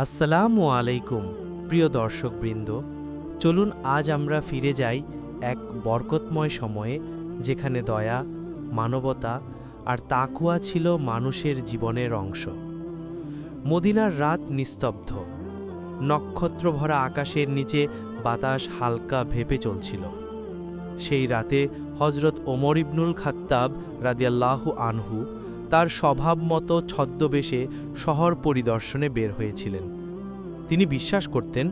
আসসালামু আলাইকুম, প্রিয় দর্শকবৃন্দ। চলুন আজ আমরা ফিরে যাই এক বরকতময় সময়ে যেখানে দয়া, মানবতা আর তাকুয়া ছিল মানুষের জীবনের অংশ। মদিনার রাত নিস্তব্ধ। নক্ষত্রভরা আকাশের নিচে বাতাস হালকা ভেপে চলছিল। সেই রাতে হজরত ওমর ইবনুল খাত্তাব রাদিয়াল্লাহু আনহু তার স্বভাবমতো ছদ্মবেশে শহর পরিদর্শনে বের হয়েছিলেন। তিনি বিশ্বাস করতেন,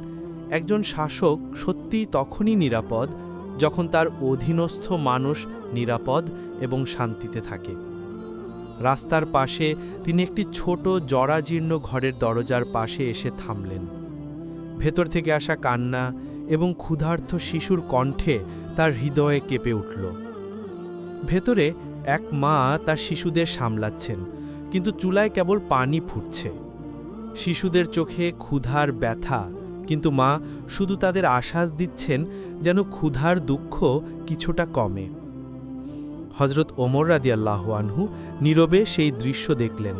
একজন শাসক সত্যিই তখনই নিরাপদ যখন তার অধীনস্থ মানুষ নিরাপদ এবং শান্তিতে থাকে। রাস্তার পাশে তিনি একটি ছোট জরাজীর্ণ ঘরের দরজার পাশে এসে থামলেন। ভেতর থেকে আসা কান্না এবং ক্ষুধার্ত শিশুর কণ্ঠে তার হৃদয়ে কেঁপে উঠল। ভেতরে এক মা তার শিশুদের সামলাচ্ছেন, কিন্তু চুলায় কেবল পানি ফুটছে। শিশুদের চোখে ক্ষুধার ব্যথা, কিন্তু মা শুধু তাদের আশ্বাস দিচ্ছেন যেন ক্ষুধার দুঃখ কিছুটা কমে। হজরত ওমর রাদিয়াল্লাহ আনহু নীরবে সেই দৃশ্য দেখলেন।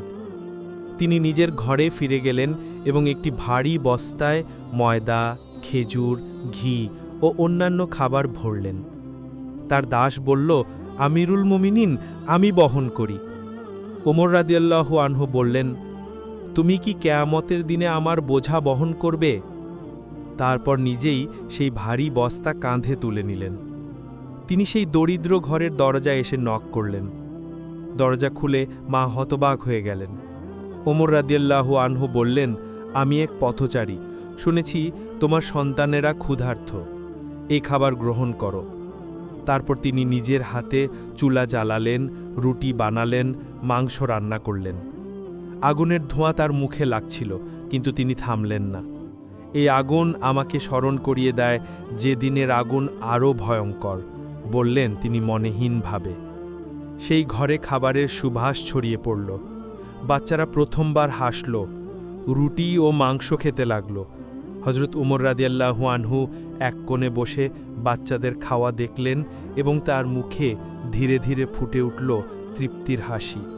তিনি নিজের ঘরে ফিরে গেলেন এবং একটি ভারী বস্তায় ময়দা, খেজুর, ঘি ও অন্যান্য খাবার ভরলেন। তার দাস বলল আমিরুল মুমিনিন, আমি বহন করি। ওমর রাদিয়াল্লাহু আনহু বললেন, তুমি কি কেয়ামতের দিনে আমার বোঝা বহন করবে? তারপর নিজেই সেই ভারী বস্তা কাঁধে তুলে নিলেন। তিনি সেই দরিদ্র ঘরের দরজায় এসে নক করলেন। দরজা খুলে মা হতবাক হয়ে গেলেন। ওমর রাদিয়াল্লাহু আনহু বললেন, আমি এক পথচারী। শুনেছি তোমার সন্তানেরা ক্ষুধার্থ এই খাবার গ্রহণ করো। তারপর তিনি নিজের হাতে চুলা জ্বালালেন, রুটি বানালেন, মাংস রান্না করলেন। আগুনের ধোঁয়া তার মুখে লাগছিল, কিন্তু তিনি থামলেন না। এই আগুন আমাকে স্মরণ করিয়ে দেয় যে দিনের আগুন আরও ভয়ঙ্কর বললেন তিনি মনেহীনভাবে। সেই ঘরে খাবারের সুভাষ ছড়িয়ে পড়ল। বাচ্চারা প্রথমবার হাসল, রুটি ও মাংস খেতে লাগল। হজরত উমর রাদিয়াল্লাহু আনহু এক কোণে বসে বাচ্চাদের খাওয়া দেখলেন এবং তার মুখে ধীরে ধীরে ফুটে উঠল তৃপ্তির হাসি।